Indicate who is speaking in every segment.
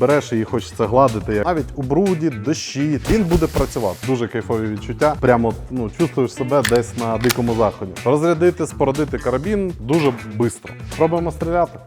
Speaker 1: Береш і хочеться гладити. Навіть у бруді, дощі. Він буде працювати. Дуже кайфові відчуття. Прямо ну чувствуєш себе десь на дикому заході. Розрядити, спородити карабін дуже швидко. Спробуємо стріляти.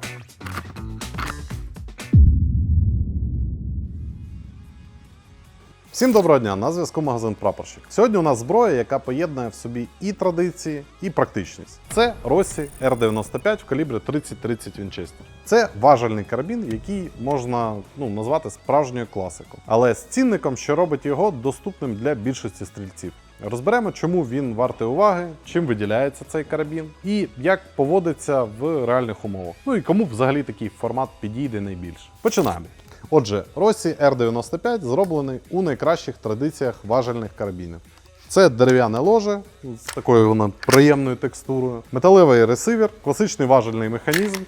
Speaker 1: Всім доброго дня! На зв'язку магазин Прапорщик. Сьогодні у нас зброя, яка поєднує в собі і традиції, і практичність. Це Rossi R95 в калібрі 30-30 Вінчестер. Це важельний карабін, який можна ну, назвати справжньою класикою, але з цінником, що робить його доступним для більшості стрільців. Розберемо, чому він вартий уваги, чим виділяється цей карабін і як поводиться в реальних умовах. Ну і кому взагалі такий формат підійде найбільше. Починаємо. Отже, Rossi R95 зроблений у найкращих традиціях важельних карабінів. Це дерев'яне ложе з такою воно приємною текстурою, металевий ресивер, класичний важельний механізм.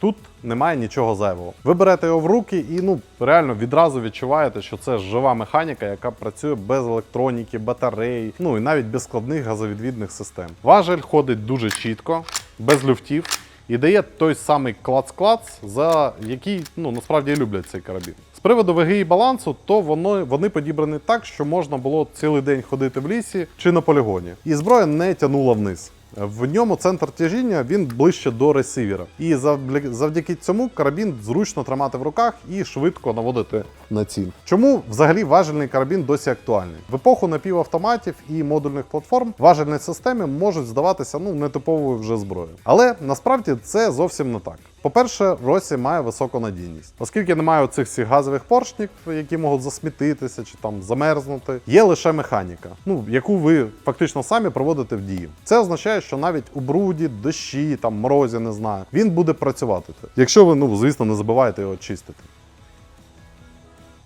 Speaker 1: Тут немає нічого зайвого. Ви берете його в руки і ну реально відразу відчуваєте, що це жива механіка, яка працює без електроніки, батарей, ну і навіть без складних газовідвідних систем. Важель ходить дуже чітко, без люфтів. І дає той самий клац-клац, за який ну насправді люблять цей карабін. З приводу ваги і балансу, то воно вони підібрані так, що можна було цілий день ходити в лісі чи на полігоні. І зброя не тянула вниз. В ньому центр тяжіння він ближче до ресивера. І завдяки цьому карабін зручно тримати в руках і швидко наводити на ціль. Чому взагалі важельний карабін досі актуальний? В епоху напівавтоматів і модульних платформ важельні системи можуть здаватися ну нетиповою вже зброєю. Але насправді це зовсім не так. По-перше, Росі має високу надійність, оскільки немає оцих всіх газових поршнів, які можуть засмітитися чи там замерзнути. Є лише механіка, ну яку ви фактично самі проводите в дії. Це означає, що навіть у бруді, дощі, там морозі, не знаю, він буде працювати. Якщо ви, ну звісно, не забуваєте його чистити.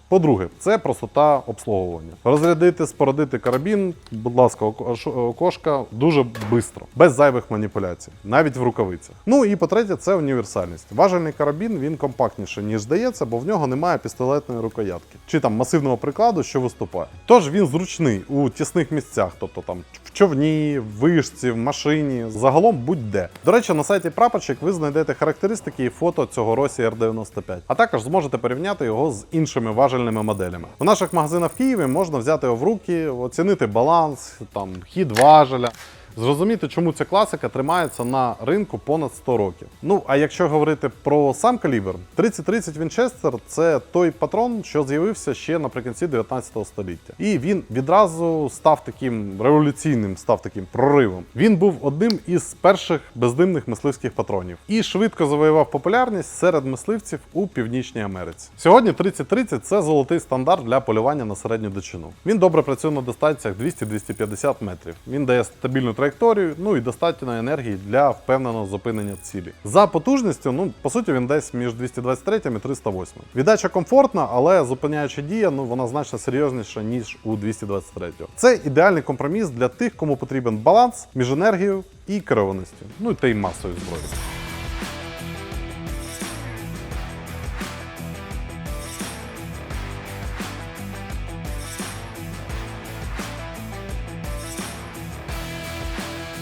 Speaker 1: По-друге, це простота обслуговування. Розрядити, спородити карабін, будь ласка, око- окошка дуже швидко, без зайвих маніпуляцій, навіть в рукавицях. Ну і по-третє, це універсальність. Важельний карабін він компактніший, ніж здається, бо в нього немає пістолетної рукоятки чи там масивного прикладу, що виступає. Тож він зручний у тісних місцях, тобто там в човні, в вишці, в машині, загалом будь-де. До речі, на сайті прапорщик ви знайдете характеристики і фото цього Rossi R95, а також зможете порівняти його з іншими важельними моделями. У наших магазинах в Києві можна взяти в руки, оцінити баланс, там хід важеля. Зрозуміти, чому ця класика тримається на ринку понад 100 років. Ну а якщо говорити про сам калібр, 3030 Вінчестер це той патрон, що з'явився ще наприкінці 19 століття. І він відразу став таким революційним, став таким проривом. Він був одним із перших бездимних мисливських патронів і швидко завоював популярність серед мисливців у Північній Америці. Сьогодні 3030 це золотий стандарт для полювання на середню дичину. Він добре працює на дистанціях 200-250 метрів. Він дає стабільну траєкторію, ну і достатньо енергії для впевненого зупинення цілі. За потужністю, ну по суті, він десь між 223 і 308. Віддача комфортна, але зупиняюча дія, ну вона значно серйозніша ніж у 223. Це ідеальний компроміс для тих, кому потрібен баланс між енергією і керованістю, ну та й масою зброї.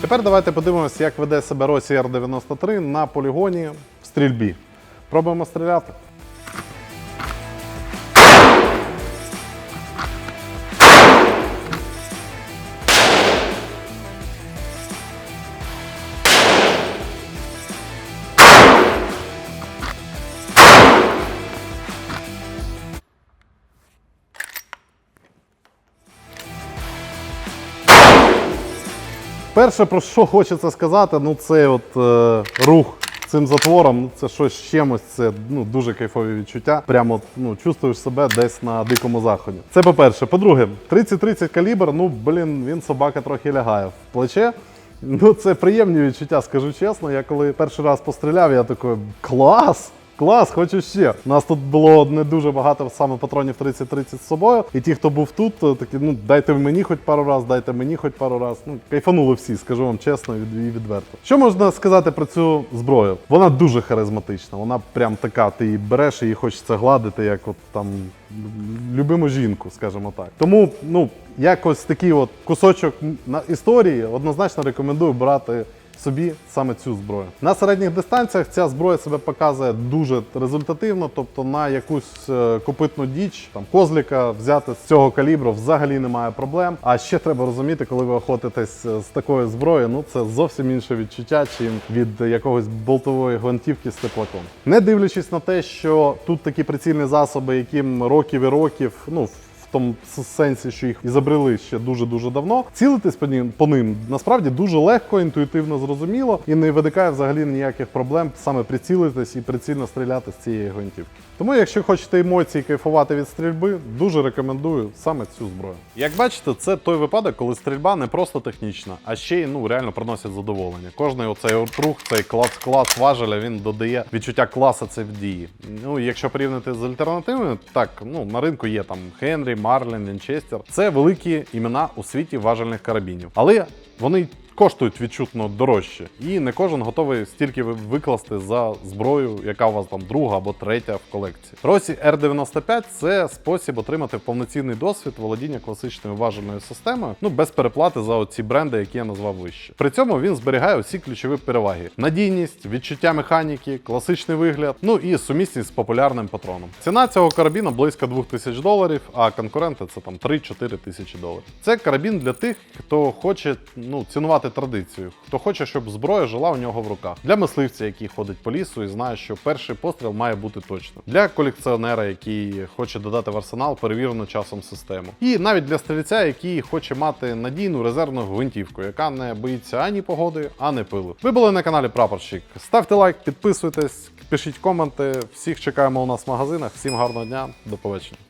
Speaker 1: Тепер давайте подивимося, як веде себе Росія R93 на полігоні в стрільбі. Пробуємо стріляти. Перше, про що хочеться сказати, ну це от е, рух цим затвором, ну це щось з чимось, це ну, дуже кайфові відчуття. Прямо ну, чувствуєш себе десь на дикому заході. Це по-перше. По-друге, 30-30 калібр, ну блін, він собака трохи лягає в плече. Ну, це приємні відчуття, скажу чесно. Я коли перший раз постріляв, я такий клас! Клас, хочу ще. У нас тут було не дуже багато саме патронів 30-30 з собою. І ті, хто був тут, такі, ну дайте мені хоч пару раз, дайте мені хоч пару раз. Ну, кайфанули всі, скажу вам чесно і відверто. Що можна сказати про цю зброю? Вона дуже харизматична. Вона прям така, ти її береш і її хочеться гладити, як от там любиму жінку, скажімо так. Тому, ну, якось такий от кусочок на історії однозначно рекомендую брати собі саме цю зброю. На середніх дистанціях ця зброя себе показує дуже результативно, тобто на якусь е, копитну діч, там козліка взяти з цього калібру взагалі немає проблем. А ще треба розуміти, коли ви охотитесь е, з такою зброєю, ну це зовсім інше відчуття, чим від якогось болтової гвинтівки з теплаком. Не дивлячись на те, що тут такі прицільні засоби, яким років і років, ну в тому сенсі, що їх ізобрели ще дуже дуже давно. Цілитись по ним насправді дуже легко, інтуїтивно зрозуміло і не виникає взагалі ніяких проблем саме прицілитись і прицільно стріляти з цієї гвинтівки. Тому, якщо хочете емоції кайфувати від стрільби, дуже рекомендую саме цю зброю. Як бачите, це той випадок, коли стрільба не просто технічна, а ще й ну реально приносить задоволення. Кожний оцей рух, цей клац-клац важеля, він додає відчуття класа це в дії. Ну якщо порівняти з альтернативами, так ну на ринку є там Хенрі, Марлін, Вінчестер. Це великі імена у світі важельних карабінів, але вони. Коштують відчутно дорожче, і не кожен готовий стільки викласти за зброю, яка у вас там друга або третя в колекції. Росі R95 це спосіб отримати повноцінний досвід володіння класичною важельною системою, ну без переплати за оці бренди, які я назвав вище. При цьому він зберігає усі ключові переваги: надійність, відчуття механіки, класичний вигляд, ну і сумісність з популярним патроном. Ціна цього карабіна близько 2000 доларів, а конкуренти це там 3-4 тисячі доларів. Це карабін для тих, хто хоче ну цінувати традицію, хто хоче, щоб зброя жила у нього в руках. Для мисливця, який ходить по лісу і знає, що перший постріл має бути точно. Для колекціонера, який хоче додати в арсенал перевірену часом систему. І навіть для стрільця, який хоче мати надійну резервну гвинтівку, яка не боїться ані погоди, ані пилу. Ви були на каналі Прапорщик. Ставте лайк, підписуйтесь, пишіть коменти. Всіх чекаємо у нас в магазинах. Всім гарного дня, до побачення.